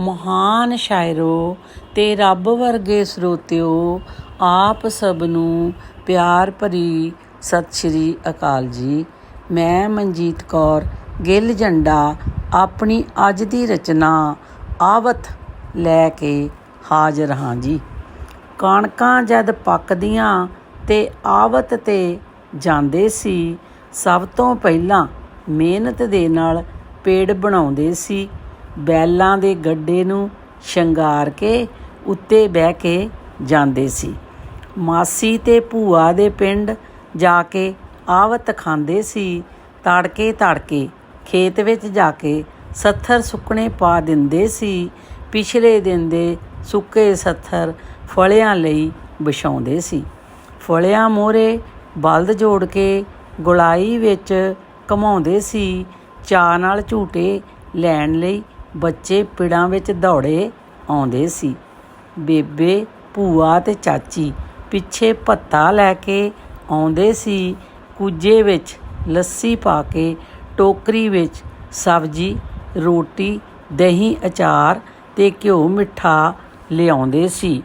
ਮਹਾਨ ਸ਼ਾਇਰੋ, ਤੇ ਰੱਬ ਵਰਗੇ ਸਰੋਤਿਓ, ਆਪ ਸਭ ਨੂੰ ਪਿਆਰ ਭਰੀ ਸਤਿ ਸ਼੍ਰੀ ਅਕਾਲ ਜੀ। ਮੈਂ ਮਨਜੀਤ ਕੌਰ, ਗਿੱਲ ਝੰਡਾ, ਆਪਣੀ ਅੱਜ ਦੀ ਰਚਨਾ ਆਵਤ ਲੈ ਕੇ ਹਾਜ਼ਰ ਹਾਂ ਜੀ। ਕਣਕਾਂ ਜਦ ਪੱਕਦੀਆਂ ਤੇ ਆਵਤ ਤੇ ਜਾਂਦੇ ਸੀ, ਸਭ ਤੋਂ ਪਹਿਲਾਂ ਮਿਹਨਤ ਦੇ ਨਾਲ ਪੇੜ ਬਣਾਉਂਦੇ ਸੀ। ਬੈਲਾਂ ਦੇ ਗੱਡੇ ਨੂੰ ਸ਼ਿੰਗਾਰ ਕੇ ਉੱਤੇ ਬਹਿ ਕੇ ਜਾਂਦੇ ਸੀ। ਮਾਸੀ ਤੇ ਭੂਆ ਦੇ ਪਿੰਡ ਜਾ ਕੇ ਆਵਤ ਖਾਂਦੇ ਸੀ। ਤੜਕੇ ਤੜਕੇ ਖੇਤ ਵਿੱਚ ਜਾ ਕੇ ਸੱਥਰ ਸੁੱਕਣੇ ਪਾ ਦਿੰਦੇ ਸੀ। ਪਿਛਲੇ ਦਿਨ ਦੇ ਸੁੱਕੇ ਸੱਥਰ ਫਲਿਆਂ ਲਈ ਵਿਛਾਉਂਦੇ ਸੀ। ਫਲਿਆਂ ਮੋਰੇ ਬਲਦ ਜੋੜ ਕੇ ਗੁਲਾਈ ਵਿੱਚ ਘਮਾਉਂਦੇ ਸੀ। ਚਾਹ ਨਾਲ ਝੂਟੇ ਲੈਣ ਲਈ ਬੱਚੇ ਪਿੜਾਂ ਵਿੱਚ ਦੌੜੇ ਆਉਂਦੇ ਸੀ। ਬੇਬੇ, ਭੂਆ ਤੇ ਚਾਚੀ ਪਿੱਛੇ ਭੱਤਾ ਲੈ ਕੇ ਆਉਂਦੇ ਸੀ। ਕੁਜੇ ਵਿੱਚ ਲੱਸੀ ਪਾ ਕੇ, ਟੋਕਰੀ ਵਿੱਚ ਸਬਜ਼ੀ, ਰੋਟੀ, ਦਹੀਂ, ਅਚਾਰ ਤੇ ਘਿਓ ਮਿੱਠਾ ਲਿਆਉਂਦੇ ਸੀ।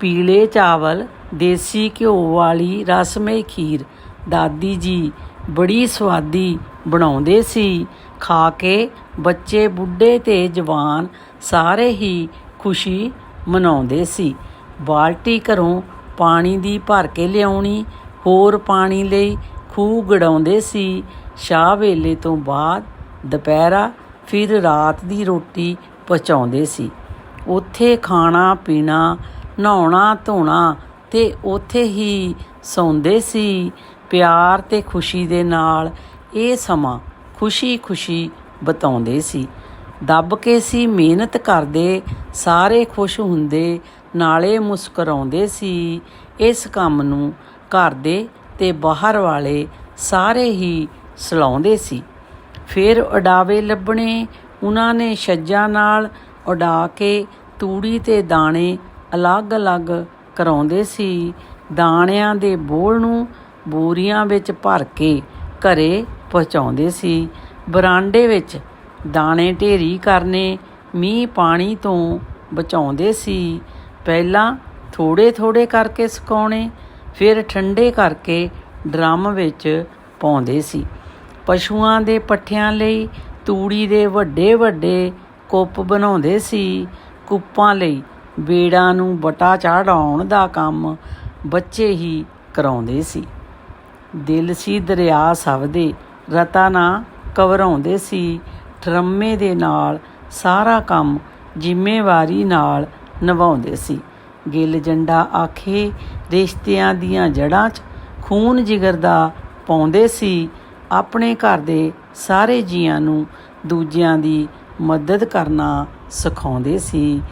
ਪੀਲੇ ਚਾਵਲ, ਦੇਸੀ ਘਿਓ ਵਾਲੀ ਰਸਮਈ ਖੀਰ ਦਾਦੀ ਜੀ ਬੜੀ ਸਵਾਦੀ ਬਣਾਉਂਦੇ ਸੀ। ਖਾ ਕੇ ਬੱਚੇ, ਬੁੱਢੇ ਤੇ ਜਵਾਨ ਸਾਰੇ ਹੀ ਖੁਸ਼ੀ ਮਨਾਉਂਦੇ ਸੀ। ਬਾਲਟੀ ਘਰੋਂ ਪਾਣੀ ਦੀ ਭਰ ਕੇ ਲਿਆਉਣੀ, ਹੋਰ ਪਾਣੀ ਲਈ ਖੂਹ ਗੜਾਉਂਦੇ ਸੀ। ਸ਼ਾਹ ਵੇਲੇ ਤੋਂ ਬਾਅਦ ਦੁਪਹਿਰਾ ਫਿਰ ਰਾਤ ਦੀ ਰੋਟੀ ਪਹੁੰਚਾਉਂਦੇ ਸੀ। ਉੱਥੇ ਖਾਣਾ, ਪੀਣਾ, ਨਹਾਉਣਾ, ਧੋਣਾ ਤੇ ਉੱਥੇ ਹੀ ਸੌਂਦੇ ਸੀ। ਪਿਆਰ ਤੇ ਖੁਸ਼ੀ ਦੇ ਨਾਲ ਇਹ ਸਮਾਂ ਖੁਸ਼ੀ-ਖੁਸ਼ੀ ਬਿਤਾਉਂਦੇ ਸੀ। ਦੱਬ ਕੇ ਸੀ, ਮਿਹਨਤ ਕਰਦੇ, ਸਾਰੇ ਖੁਸ਼ ਹੁੰਦੇ, ਨਾਲੇ ਮੁਸਕਰਾਉਂਦੇ ਸੀ। ਇਸ ਕੰਮ ਨੂੰ ਘਰ ਦੇ ਤੇ ਬਾਹਰ ਵਾਲੇ ਸਾਰੇ ਹੀ ਸਲਾਉਂਦੇ ਸੀ। ਫਿਰ ਉਡਾਵੇ ਲੱਭਣੇ ਉਹਨਾਂ ਨੇ ਛੱਜਾਂ ਨਾਲ ਉਡਾ ਕੇ ਤੂੜੀ ਤੇ ਦਾਣੇ ਅਲੱਗ-ਅਲੱਗ ਕਰਾਉਂਦੇ ਸੀ। ਦਾਣਿਆਂ ਦੇ ਬੋਲ ਨੂੰ ਬੋਰੀਆਂ ਵਿੱਚ ਭਰ ਕੇ ਘਰੇ ਪਹੁੰਚਾਉਂਦੇ ਸੀ। ਬਰਾਂਡੇ ਵਿੱਚ ਦਾਣੇ ਢੇਰੀ ਕਰਨੇ, ਮੀਂਹ ਪਾਣੀ ਤੋਂ ਬਚਾਉਂਦੇ ਸੀ। ਪਹਿਲਾਂ ਥੋੜੇ-ਥੋੜੇ ਕਰਕੇ ਸੁਕਾਉਣੇ, ਫਿਰ ਠੰਡੇ ਕਰਕੇ ਡਰਮ ਵਿੱਚ ਪਾਉਂਦੇ ਸੀ। ਪਸ਼ੂਆਂ ਦੇ ਪੱਠਿਆਂ ਲਈ ਤੂੜੀ ਦੇ ਵੱਡੇ ਵੱਡੇ ਕੁੱਪ ਬਣਾਉਂਦੇ ਸੀ। ਕੁੱਪਾਂ ਲਈ ਬੇੜਾਂ ਨੂੰ ਬਟਾ ਚੜਾਉਣ ਦਾ ਕੰਮ ਬੱਚੇ ਹੀ ਕਰਾਉਂਦੇ ਸੀ। ਦਿਲ ਸੀ ਦਰਿਆ ਸਭ ਦੇ ਰਤਾ ਨਾ ਘਬਰਾਉਂਦੇ ਸੀ। ਟਰੰਮੇ ਦੇ ਨਾਲ ਸਾਰਾ ਕੰਮ ਜ਼ਿੰਮੇਵਾਰੀ ਨਾਲ ਨਿਭਾਉਂਦੇ ਸੀ। ਗਿੱਲ ਜੰਡਾ ਆਖੇ, ਰਿਸ਼ਤਿਆਂ ਦੀਆਂ ਜੜਾਂ 'ਚ ਖੂਨ ਜਿਗਰ ਦਾ ਪਾਉਂਦੇ ਸੀ। ਆਪਣੇ ਘਰ ਦੇ ਸਾਰੇ ਜੀਆਂ ਨੂੰ ਦੂਜਿਆਂ ਦੀ ਮਦਦ ਕਰਨਾ ਸਿਖਾਉਂਦੇ ਸੀ।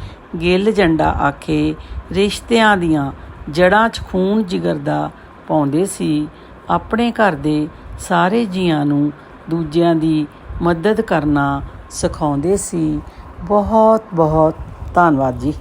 ਗਿੱਲ ਜੰਡਾ ਆਖੇ, ਰਿਸ਼ਤਿਆਂ ਦੀਆਂ ਜੜਾਂ 'ਚ ਖੂਨ ਜਿਗਰ ਦਾ ਪਾਉਂਦੇ ਸੀ। ਆਪਣੇ ਘਰ ਦੇ ਸਾਰੇ ਜੀਆਂ ਨੂੰ ਦੂਜਿਆਂ ਦੀ ਮਦਦ ਕਰਨਾ ਸਿਖਾਉਂਦੇ ਸੀ। ਬਹੁਤ ਬਹੁਤ ਧੰਨਵਾਦ ਜੀ।